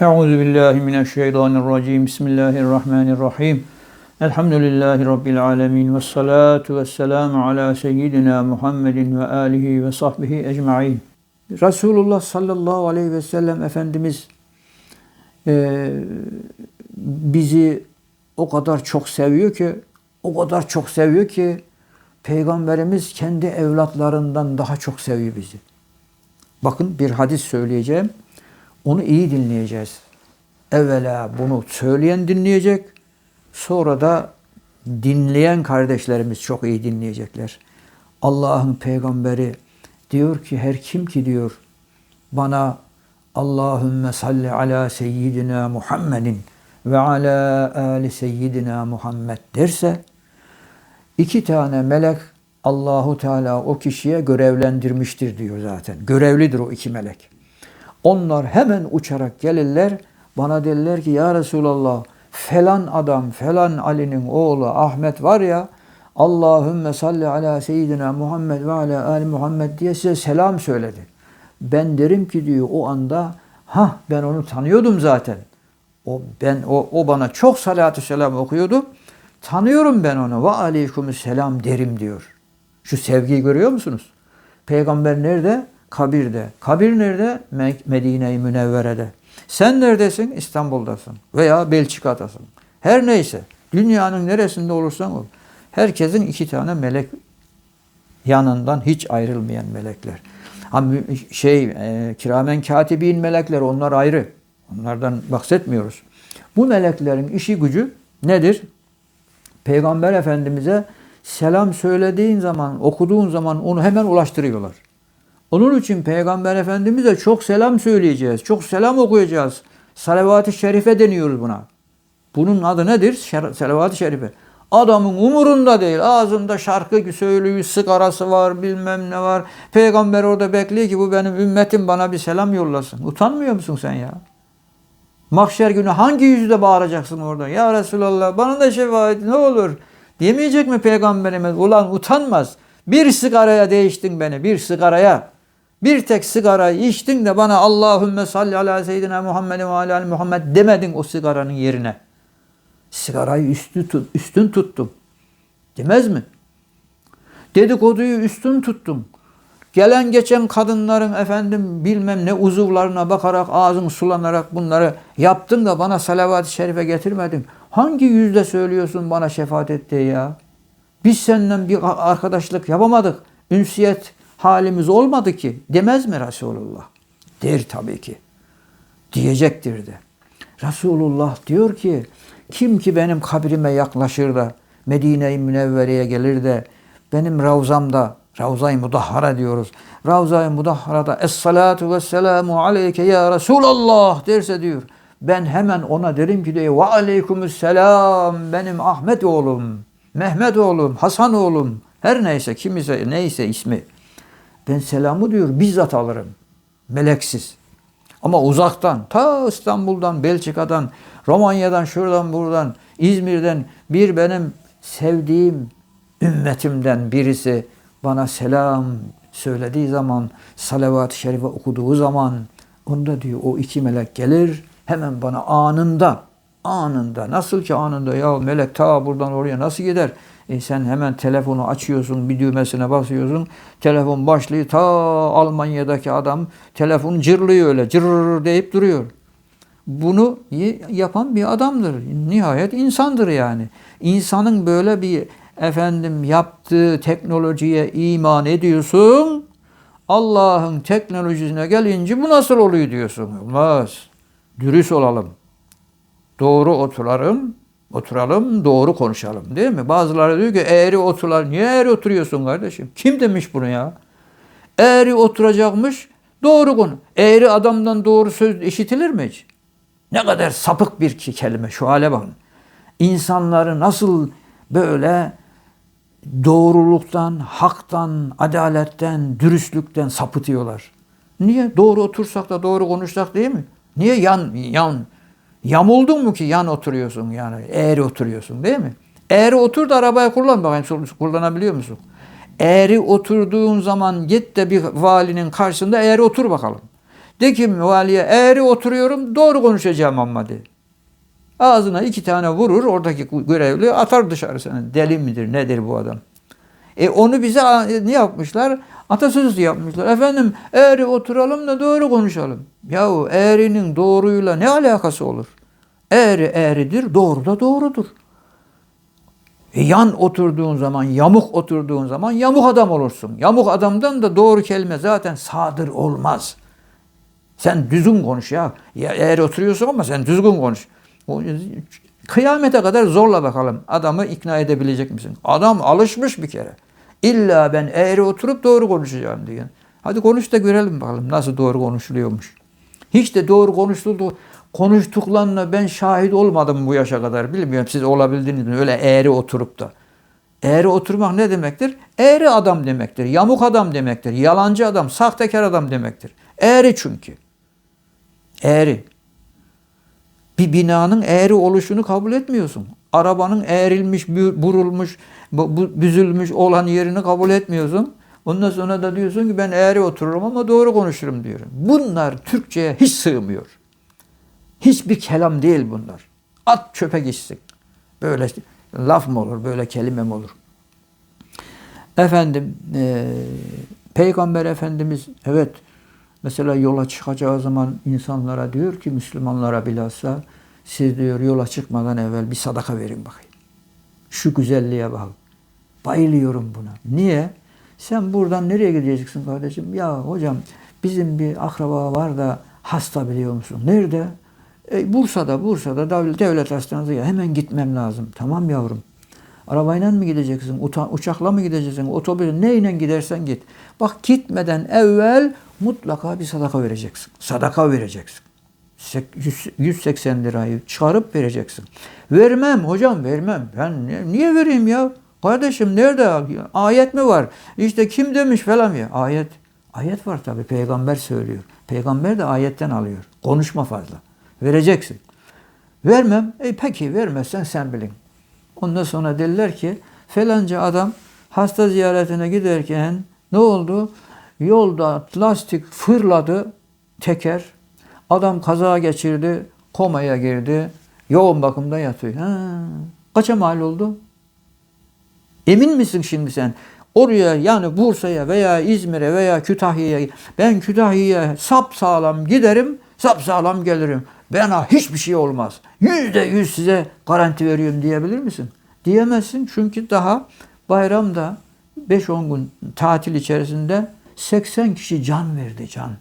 Euzu billahi mineşşeytanirracim. Bismillahirrahmanirrahim. Elhamdülillahi rabbil alamin ve salatu vesselamu ala seyyidina Muhammedin ve alihi ve sahbihi ecmaîn. Resulullah sallallahu aleyhi ve sellem efendimiz e, bizi o kadar çok seviyor ki o kadar çok seviyor ki peygamberimiz kendi evlatlarından daha çok seviyor bizi. Bakın bir hadis söyleyeceğim. Onu iyi dinleyeceğiz. Evvela bunu söyleyen dinleyecek. Sonra da dinleyen kardeşlerimiz çok iyi dinleyecekler. Allah'ın peygamberi diyor ki her kim ki diyor bana Allahümme salli ala seyyidina Muhammedin ve ala ali seyyidina Muhammed derse iki tane melek Allahu Teala o kişiye görevlendirmiştir diyor zaten. Görevlidir o iki melek. Onlar hemen uçarak gelirler. Bana derler ki ya Resulallah falan adam falan Ali'nin oğlu Ahmet var ya Allahümme salli ala seyyidina Muhammed ve ala ali Muhammed diye size selam söyledi. Ben derim ki diyor o anda ha ben onu tanıyordum zaten. O ben o, o bana çok salatü selam okuyordu. Tanıyorum ben onu. Ve aleyküm selam derim diyor. Şu sevgiyi görüyor musunuz? Peygamber nerede? Kabirde. Kabir nerede? Medine-i Münevvere'de. Sen neredesin? İstanbul'dasın. Veya Belçika'dasın. Her neyse. Dünyanın neresinde olursan ol. Herkesin iki tane melek yanından hiç ayrılmayan melekler. Şey e, kiramen katibin melekler onlar ayrı. Onlardan bahsetmiyoruz. Bu meleklerin işi gücü nedir? Peygamber Efendimiz'e selam söylediğin zaman, okuduğun zaman onu hemen ulaştırıyorlar. Onun için Peygamber Efendimiz'e çok selam söyleyeceğiz. Çok selam okuyacağız. Salavat-ı Şerife deniyoruz buna. Bunun adı nedir? Salavat-ı Şerife. Adamın umurunda değil. Ağzında şarkı söylüyor, sigarası var, bilmem ne var. Peygamber orada bekliyor ki bu benim ümmetim bana bir selam yollasın. Utanmıyor musun sen ya? Mahşer günü hangi yüzle bağıracaksın orada? Ya Resulallah bana da şefaat ne olur? Diyemeyecek mi Peygamberimiz? Ulan utanmaz. Bir sigaraya değiştin beni, bir sigaraya. Bir tek sigarayı içtin de bana Allahümme salli ala seyyidina Muhammed ve ala Muhammed demedin o sigaranın yerine. Sigarayı üstü tut, üstün tuttum. Demez mi? Dedikoduyu üstün tuttum. Gelen geçen kadınların efendim bilmem ne uzuvlarına bakarak ağzın sulanarak bunları yaptın da bana salavat-ı şerife getirmedin. Hangi yüzde söylüyorsun bana şefaat etti ya? Biz senden bir arkadaşlık yapamadık. Ünsiyet halimiz olmadı ki. Demez mi Resulullah? Der tabii ki. Diyecektir de. Resulullah diyor ki kim ki benim kabrime yaklaşır da Medine-i Münevvere'ye gelir de benim Ravzamda Ravza-i Mudahhara diyoruz. Ravza-i Mudahhara'da Es-salatu ve selamu aleyke ya Resulallah derse diyor. Ben hemen ona derim ki diyor ve aleykümüsselam benim Ahmet oğlum, Mehmet oğlum, Hasan oğlum her neyse kimse neyse ismi. Ben selamı diyor bizzat alırım. Meleksiz. Ama uzaktan, ta İstanbul'dan, Belçika'dan, Romanya'dan, şuradan, buradan, İzmir'den bir benim sevdiğim ümmetimden birisi bana selam söylediği zaman, salavat-ı şerife okuduğu zaman onda diyor o iki melek gelir hemen bana anında anında nasıl ki anında ya melek ta buradan oraya nasıl gider? E sen hemen telefonu açıyorsun, bir düğmesine basıyorsun. Telefon başlıyor. Ta Almanya'daki adam telefon cırlıyor öyle. Cırr deyip duruyor. Bunu yapan bir adamdır. Nihayet insandır yani. İnsanın böyle bir efendim yaptığı teknolojiye iman ediyorsun. Allah'ın teknolojisine gelince bu nasıl oluyor diyorsun. Olmaz. Dürüst olalım. Doğru oturalım. Oturalım, doğru konuşalım değil mi? Bazıları diyor ki eğri oturlar. Niye eğri oturuyorsun kardeşim? Kim demiş bunu ya? Eğri oturacakmış, doğru konu. Eğri adamdan doğru söz işitilir mi hiç? Ne kadar sapık bir kelime şu hale bakın. İnsanları nasıl böyle doğruluktan, haktan, adaletten, dürüstlükten sapıtıyorlar. Niye? Doğru otursak da doğru konuşsak değil mi? Niye yan yan yamuldun mu ki yan oturuyorsun yani eğri oturuyorsun değil mi? Eğri otur da arabaya kullan bakayım kullanabiliyor musun? Eğri oturduğun zaman git de bir valinin karşısında eğri otur bakalım. De ki valiye eğri oturuyorum doğru konuşacağım ama de. Ağzına iki tane vurur oradaki görevli atar dışarı seni. Deli midir nedir bu adam? E onu bize e, ne yapmışlar? Atasözü yapmışlar. Efendim eğri oturalım da doğru konuşalım. Yahu eğrinin doğruyla ne alakası olur? Eğri eğridir, doğru da doğrudur. E yan oturduğun zaman, yamuk oturduğun zaman yamuk adam olursun. Yamuk adamdan da doğru kelime zaten sadır olmaz. Sen düzgün konuş ya. ya eğer oturuyorsun ama sen düzgün konuş. O- Kıyamete kadar zorla bakalım. Adamı ikna edebilecek misin? Adam alışmış bir kere. İlla ben eğri oturup doğru konuşacağım diye. Hadi konuş da görelim bakalım nasıl doğru konuşuluyormuş. Hiç de doğru konuşuldu. Konuştuklarına ben şahit olmadım bu yaşa kadar. Bilmiyorum siz olabildiniz mi? Öyle eğri oturup da. Eğri oturmak ne demektir? Eğri adam demektir. Yamuk adam demektir. Yalancı adam, sahtekar adam demektir. Eğri çünkü. Eğri. Bir binanın eğri oluşunu kabul etmiyorsun. Arabanın eğrilmiş, burulmuş, bu- bu- büzülmüş olan yerini kabul etmiyorsun. Ondan sonra da diyorsun ki ben eğri otururum ama doğru konuşurum diyorum. Bunlar Türkçe'ye hiç sığmıyor. Hiçbir kelam değil bunlar. At çöpe gitsin. Böyle laf mı olur, böyle kelime mi olur? Efendim, eee, Peygamber Efendimiz evet mesela yola çıkacağı zaman insanlara diyor ki Müslümanlara bilhassa siz diyor yola çıkmadan evvel bir sadaka verin bakayım. Şu güzelliğe bak. Bayılıyorum buna. Niye? Sen buradan nereye gideceksin kardeşim? Ya hocam bizim bir akraba var da hasta biliyor musun? Nerede? E, Bursa'da, Bursa'da devlet, devlet hastanesi ya hemen gitmem lazım. Tamam yavrum. Arabayla mı gideceksin? Uta- uçakla mı gideceksin? Otobüs neyle gidersen git. Bak gitmeden evvel mutlaka bir sadaka vereceksin. Sadaka vereceksin. Sek- yüz- 180 lirayı çıkarıp vereceksin. Vermem hocam vermem. Ben ni- niye vereyim ya? Kardeşim nerede? Ayet mi var? İşte kim demiş falan ya. Ayet. Ayet var tabi. Peygamber söylüyor. Peygamber de ayetten alıyor. Konuşma fazla. Vereceksin. Vermem. E peki vermezsen sen bilin. Ondan sonra dediler ki falanca adam hasta ziyaretine giderken ne oldu? Yolda lastik fırladı teker. Adam kaza geçirdi, komaya girdi. Yoğun bakımda yatıyor. Ha, kaça mal oldu? Emin misin şimdi sen? Oraya yani Bursa'ya veya İzmir'e veya Kütahya'ya ben Kütahya'ya sap sağlam giderim, sap sağlam gelirim. Bana hiçbir şey olmaz. Yüzde yüz size garanti veriyorum diyebilir misin? Diyemezsin çünkü daha bayramda 5-10 gün tatil içerisinde 80 kişi can verdi can.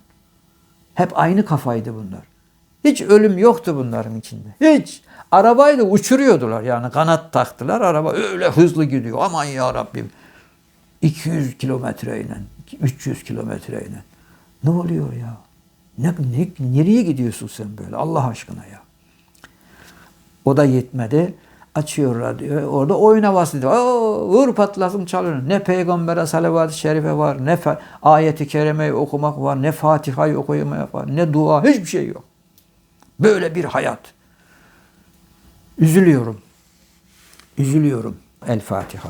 Hep aynı kafaydı bunlar. Hiç ölüm yoktu bunların içinde. Hiç. Arabayla uçuruyordular yani kanat taktılar. Araba öyle hızlı gidiyor. Aman ya Rabbim. 200 kilometreyle, 300 kilometreyle. Ne oluyor ya? Ne, ne, nereye gidiyorsun sen böyle Allah aşkına ya? O da yetmedi. Açıyor radyo. Orada oyun havası diyor. Oo, vur patlasın çalın. Ne peygambere salavat-ı şerife var. Ne ayeti kerimeyi okumak var. Ne Fatiha'yı okumak var. Ne dua. Hiçbir şey yok. Böyle bir hayat. Üzülüyorum. Üzülüyorum. El Fatiha.